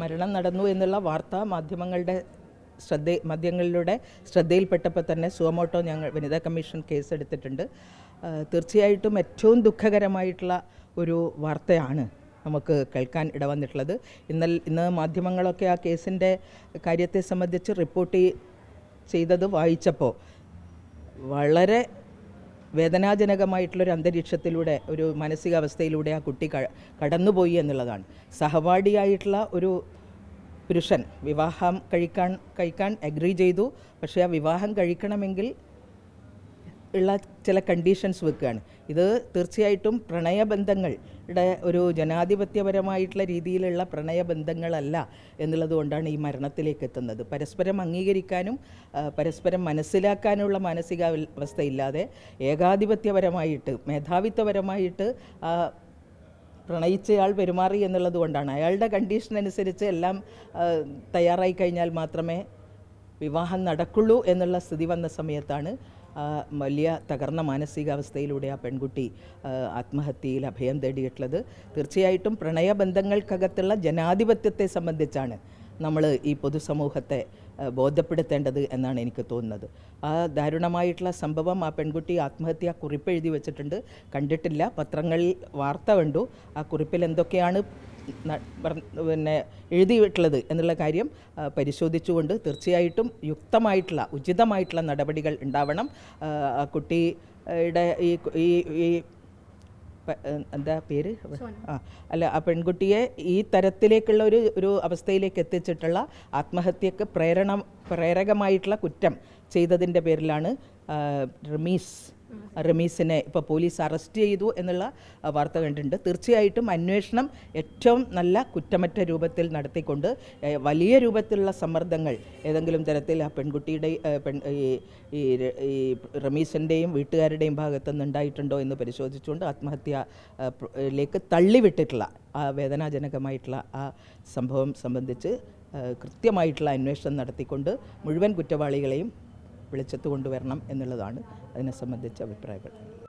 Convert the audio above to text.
മരണം നടന്നു എന്നുള്ള വാർത്ത മാധ്യമങ്ങളുടെ ശ്രദ്ധ മാധ്യമങ്ങളിലൂടെ ശ്രദ്ധയിൽപ്പെട്ടപ്പോൾ തന്നെ സുവമോട്ടോ ഞങ്ങൾ വനിതാ കമ്മീഷൻ കേസ് എടുത്തിട്ടുണ്ട് തീർച്ചയായിട്ടും ഏറ്റവും ദുഃഖകരമായിട്ടുള്ള ഒരു വാർത്തയാണ് നമുക്ക് കേൾക്കാൻ ഇടവന്നിട്ടുള്ളത്. ഇന്നൽ ഇന്ന് മാധ്യമങ്ങളൊക്കെ ആ കേസിന്റെ കാര്യത്തെ സംബന്ധിച്ച് റിപ്പോർട്ട് ചെയ്തത് വായിച്ചപ്പോൾ വളരെ വേദനാജനകമായിട്ടുള്ളൊരു അന്തരീക്ഷത്തിലൂടെ ഒരു മാനസികാവസ്ഥയിലൂടെ ആ കുട്ടി കടന്നുപോയി എന്നുള്ളതാണ്. സഹപാഠിയായിട്ടുള്ള ഒരു പുരുഷൻ വിവാഹം കഴിക്കാൻ കഴിക്കാൻ അഗ്രി ചെയ്തു. പക്ഷേ ആ വിവാഹം കഴിക്കണമെങ്കിൽ ഉള്ള ചില കണ്ടീഷൻസ് വെക്കുകയാണ്. ഇത് തീർച്ചയായിട്ടും പ്രണയബന്ധങ്ങളുടെ ഒരു ജനാധിപത്യപരമായിട്ടുള്ള രീതിയിലുള്ള പ്രണയബന്ധങ്ങളല്ല എന്നുള്ളത് കൊണ്ടാണ് ഈ മരണത്തിലേക്ക് എത്തുന്നത്. പരസ്പരം അംഗീകരിക്കാനും പരസ്പരം മനസ്സിലാക്കാനുള്ള മാനസികാവസ്ഥയില്ലാതെ ഏകാധിപത്യപരമായിട്ട് മേധാവിത്വപരമായിട്ട് പ്രണയിച്ചയാൾ പെരുമാറി എന്നുള്ളത് കൊണ്ടാണ് അയാളുടെ കണ്ടീഷൻ അനുസരിച്ച് എല്ലാം തയ്യാറായി കഴിഞ്ഞാൽ മാത്രമേ വിവാഹം നടക്കുള്ളൂ എന്നുള്ള സ്ഥിതി വന്ന സമയത്താണ് വലിയ തകർന്ന മാനസികാവസ്ഥയിലൂടെ ആ പെൺകുട്ടി ആത്മഹത്യയിൽ അഭയം തേടിയിട്ടുള്ളത്. തീർച്ചയായിട്ടും പ്രണയബന്ധങ്ങൾക്കകത്തുള്ള ജനാധിപത്യത്തെ സംബന്ധിച്ചാണ് നമ്മൾ ഈ പൊതുസമൂഹത്തെ ബോധ്യപ്പെടുത്തേണ്ടത് എന്നാണ് എനിക്ക് തോന്നുന്നത്. ആ ദാരുണമായിട്ടുള്ള സംഭവം ആ പെൺകുട്ടി ആത്മഹത്യ കുറിപ്പ് എഴുതി വെച്ചിട്ടുണ്ട്. കണ്ടിട്ടില്ല. പത്രങ്ങളിൽ വാർത്ത കണ്ടു. ആ കുറിപ്പിൽ എന്തൊക്കെയാണ് പിന്നെ എഴുതിയിട്ടുള്ളത് എന്നുള്ള കാര്യം പരിശോധിച്ചുകൊണ്ട് തീർച്ചയായിട്ടും യുക്തമായിട്ടുള്ള ഉചിതമായിട്ടുള്ള നടപടികൾ ഉണ്ടാവണം. കുട്ടിയുടെ ഈ ഈ എന്താ പേര്? ആ അല്ല ആ പെൺകുട്ടിയെ ഈ തരത്തിലേക്കുള്ള ഒരു ഒരു അവസ്ഥയിലേക്ക് എത്തിച്ചിട്ടുള്ള ആത്മഹത്യക്ക് പ്രേരണ പ്രേരകമായിട്ടുള്ള കുറ്റം ചെയ്തതിന്റെ പേരിലാണ് റമീസ് റമീസിനെ ഇപ്പോൾ പോലീസ് അറസ്റ്റ് ചെയ്തു എന്നുള്ള വാർത്ത കണ്ടിട്ടുണ്ട്. തീർച്ചയായിട്ടും അന്വേഷണം ഏറ്റവും നല്ല കുറ്റമറ്റ രൂപത്തിൽ നടത്തിക്കൊണ്ട് വലിയ രൂപത്തിലുള്ള സമ്മർദ്ദങ്ങൾ ഏതെങ്കിലും തരത്തിൽ ആ പെൺകുട്ടിയുടെ പെൺ ഈ ഈ റമീസിന്റെയും വീട്ടുകാരുടെയും ഭാഗത്തു നിന്നുണ്ടായിട്ടുണ്ടോ എന്ന് പരിശോധിച്ചുകൊണ്ട് ആത്മഹത്യയിലേക്ക് തള്ളിവിട്ടിട്ടുള്ള ആ വേദനാജനകമായിട്ടുള്ള ആ സംഭവം സംബന്ധിച്ച് കൃത്യമായിട്ടുള്ള അന്വേഷണം നടത്തിക്കൊണ്ട് മുഴുവൻ കുറ്റവാളികളെയും വെളിച്ചത്ത് കൊണ്ടുവരണം എന്നുള്ളതാണ് അതിനെ സംബന്ധിച്ച അഭിപ്രായപ്പെടുന്നത്